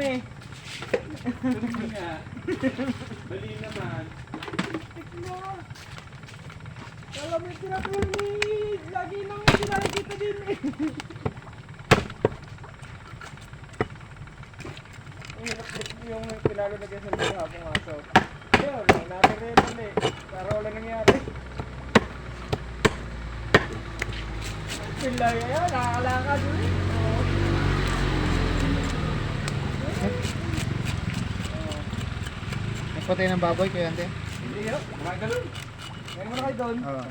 Nga. Bali naman. Tikma. Kala mo yung pinapirme. Lagi nang sinakikita din eh. Yung pinalo na sa mga habang aso. Yun, natin rin ulit. Para wala nangyari. Pila yan, nakakalakad ulit. Oo. Oo. Nagpatay ng baboy kayo ante? Hindi yun. Mga ganun. Ngayon mo na kayo doon. Oo.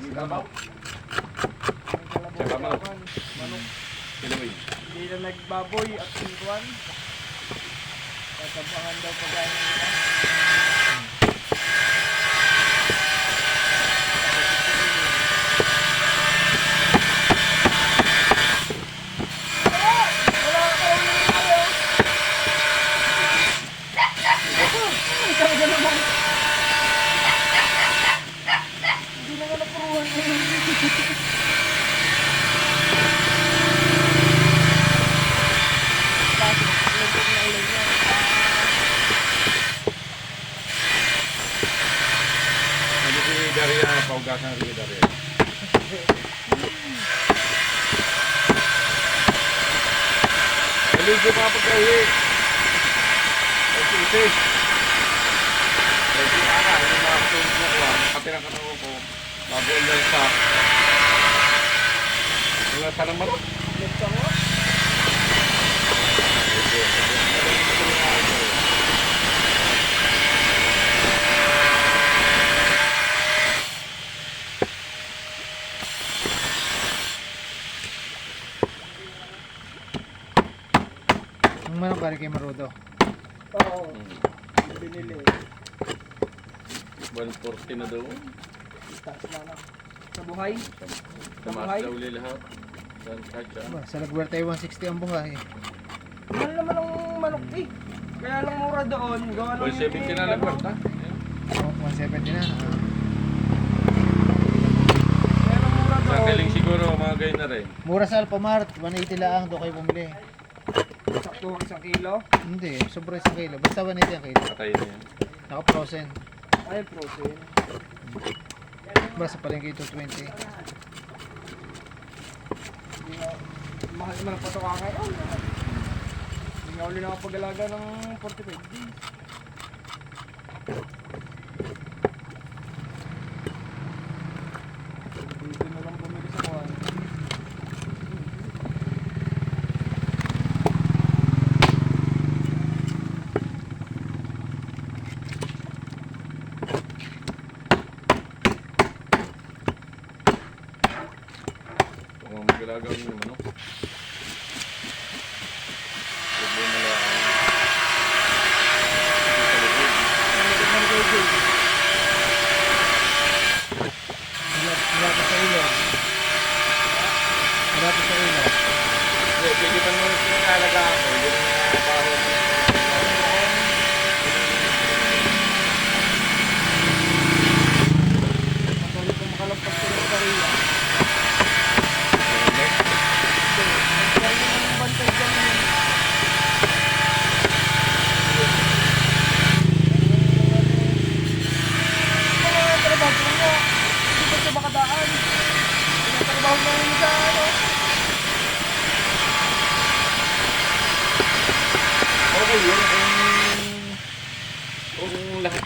Tsaka manok. Manok. Kilawin. Hindi na nagbaboy at pintuan. Tatabangan daw pagkain nila. Hindi na nga napuruhan Ano si Daria, paugasan si Daria. Maligo pa pagka-uwi. Pag-isi. Pag-isi ka, yung mga katulis na kuha, katirang katawan ko, bago ulan sa... Ulan sa ako. Ang manok balik kay Marudo. Oo. Hmm. Binili. 140 na daw. Taas na na. Sa buhay. Tumaas Buhay? daw uli lahat. Dan kacha. Ba, sa Lagwerte ay 160 ang buhay. Mahal naman ang manok eh. Kaya lang mura doon. Gawa lang 170 na lang kwarta. Oh, 170 na. Ah. Kaya lang mura Sa doon. kaling siguro, mga ganyan na rin. Mura sa Alphamart, 180 lang doon kayo bumili. Sakto isang kilo. Hindi, sobra isang kilo. Basta 180 ang kilo. Patay na yan. Naka-frozen. Ay, protein. Basta palengke 220. Hindi nga, mahal naman ang patoka ngayon. Hindi nga uli nakapag-alaga ng 45 days.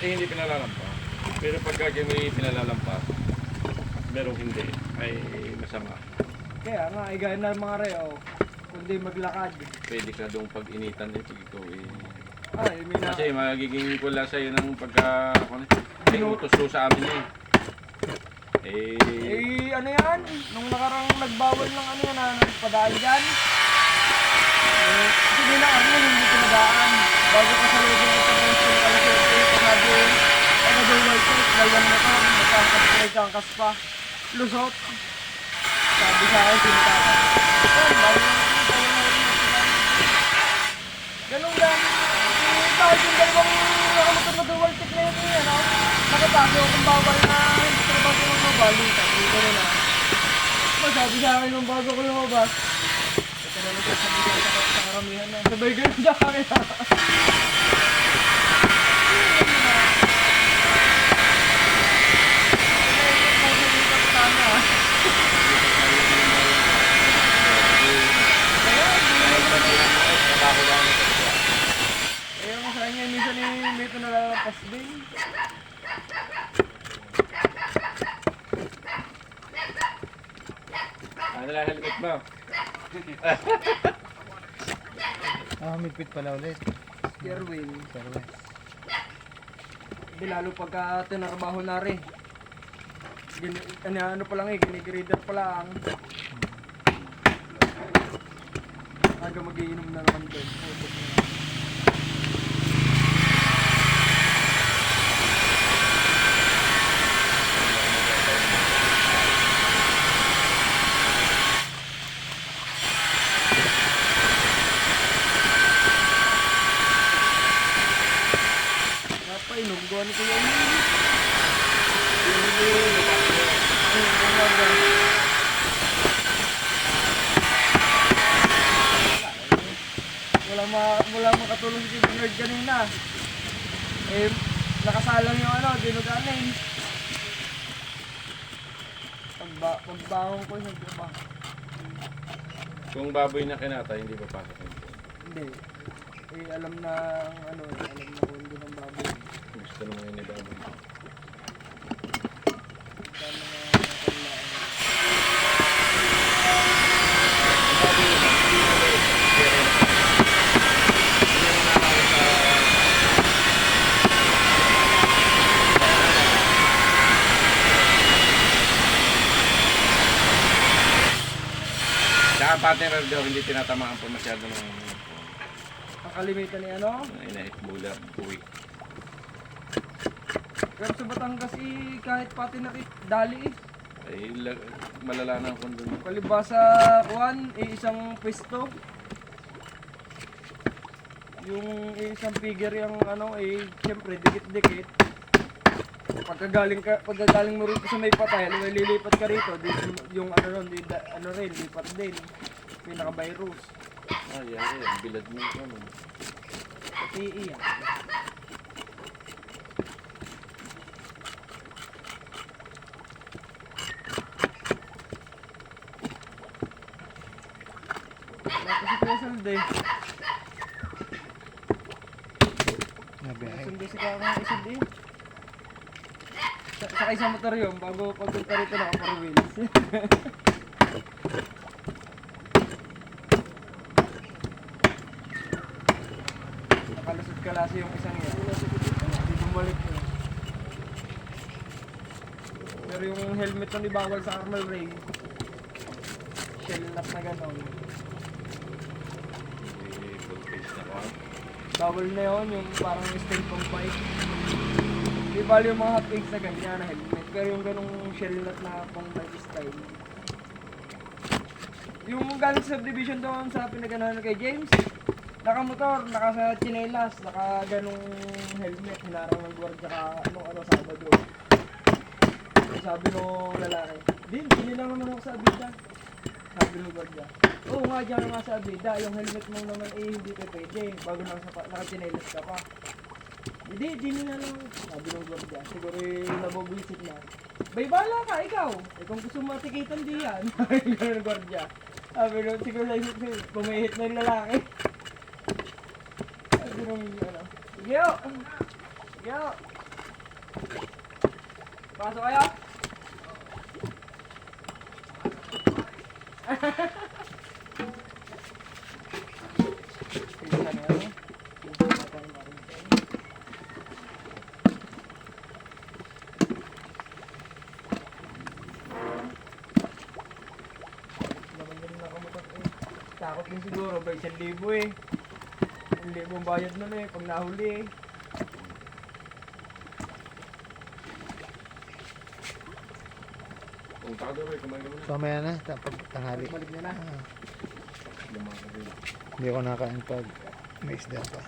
Ay hindi pinalalampa. Pero pagka kayo may pinalalampa, merong hindi, ay masama. Kaya nga, ay gaya na mga reo. Kundi maglakad. Pwede ka doon pag-initan eh, pag ikaw eh. Ay, may na. Kasi magiging pula sa'yo ng pagka... Ano, may utos to sa amin eh. Eh, Eh, ano yan? Nung nakarang nagbawal ng ano yan, na nagpadaan dyan. Eh, kasi nila Arno hindi pinadaan. Bago ka sa loob ng intervention, ay siyempre, sabi, ay gagawin white cake, dalawang na to, pa, magkangkas pa. Lusot. Sabi sa akin, na na rin yung sinabi. Ganun lang. Eh, bakit yung dalawang nakamotor na dual tick na yun eh, ano? Nakatago kung bawal na hindi ka na bago lumabas. Sabi ko na. Masabi sa akin nung bago ko lumabas. Ito na lang sabi ko sa sa karamihan na. Sabay ganun sa akin. Kaya mo sa kanya, minsan yung may ito nalalapas din. Ano lang helmet mo? Ah, midpit pala ulit. Airway. Service. Hindi lalo pagka tinarbaho na rin. Gini, ano, ano pa lang eh, ginigrader pa lang. Aga magiinom na naman doon. Putok na. Napainom ko ano ko yun. Wala ma wala makatulong si Bernard kanina. Eh nakasalang yung ano, dinugan eh. Pagba pagbangon ko sa ba? Kung baboy na kinata, hindi pa pasok yun. Hindi. Eh alam na ano, eh, alam na kung hindi ng baboy. Gusto naman yun ni baboy. Saka pati radio, hindi tinatamaan pa masyado ng Ang kalimitan ni ano? inahit bula, puwi. Pero sa Batangas eh, kahit pati nakit dali eh. Ay, lag- malala na ako doon. Palibasa kuan, eh, isang pwesto. Yung eh, isang figure yung ano, eh, siyempre, dikit-dikit. Pagkagaling ka, pagkagaling mo rito sa may patay, mo, lilipat ka rito, di, yung ano ron, di, da- ano rin, lipat din. Pinaka-virus. Ah, yan, yan. Bilad mo ito. Ano. Pati iyan. Kasi eh. Nabiyahe. Sundo si Kakang isod eh. Sa sa motor yun, bago pagpunta rito naka four wheels. Nakalusot ka lasi yung isang yan. Hindi bumalik yun. Pero yung helmet nun ibawal sa Armal Ray. Shell lock na gano'n. Bawal na yun, yung parang steel pump bike. Di bali yung mga hotcakes na ganyan na helmet. Pero yung ganong shell nut na pang bike style. Yung galing subdivision doon sa pinaganahan kay James, nakamotor, naka sa chinelas, naka ganong helmet, hinarang ng gwardiya ka, anong ano, Sabado. Sabi nung lalaki, Din, hindi lang naman ako sa Abida. Sabi ng gwardiya. Oo nga, dyan nga sa Abida, yung helmet mo naman eh, hindi ka pwede. Bago naka, naka-chinelas ka pa. Hindi, di nila lang. Sabi ng gwardiya, siguro eh, nabobulisit na. Bay, bala ka, ikaw. Eh, kung gusto matikitan, di yan. Sabi ng gwardiya. Sabi nung, siguro sa pumihit na yung lalaki. Sabi nung, ano, sige o. Sige o. Pasok kayo? Pinsan na ano? Pinsan na Naman din nakamotor eh. Takot din siguro, ba isang libo eh. Libo ang bayad nun eh, pag nahuli eh. Kung doon, kumain ka muna. Na. Tapos tanghali. Balik niya na. Ah, Lumakad din. Hindi ako nakain pag may isda pa.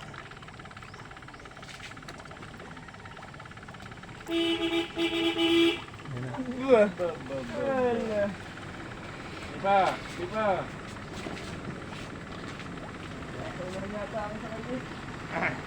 Ayun na. Buah. Ba, ba, ba. Wala. হ্যাঁ।